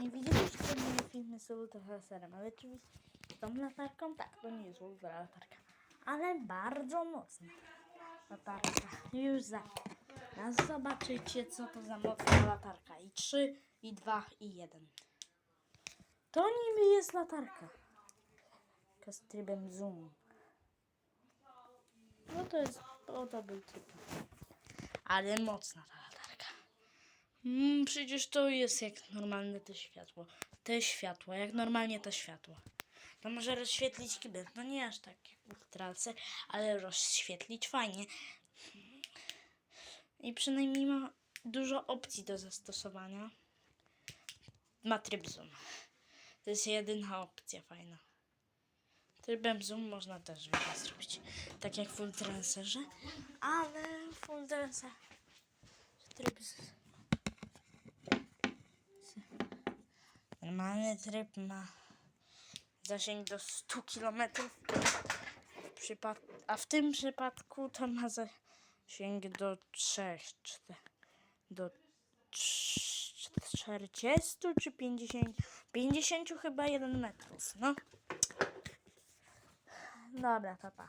nie widzieliście moje filmy z ultraserem, ale czy z tą latarką? Tak, to nie jest ultra latarka, ale bardzo mocna latarka. Już za. Teraz zobaczycie, co to za mocna latarka. I 3, i 2, i 1. To niby jest latarka. Z trybem zoom. No to jest, o to był tryb. Ale mocna ta. Mm, przecież to jest jak normalne to światło. Te światło, jak normalnie to światło. To może rozświetlić kibel. No nie aż tak jak w ultralce, ale rozświetlić fajnie. I przynajmniej ma dużo opcji do zastosowania. Ma tryb zoom. To jest jedyna opcja fajna. Trybem zoom można też zrobić. Tak jak w ultraserze, ale w ultraserze tryb z... Normalny tryb ma zasięg do 100 km, a w tym przypadku to ma zasięg do 3, 4, do 40 czy 50, 50 chyba 1 metrów, no. Dobra, papa.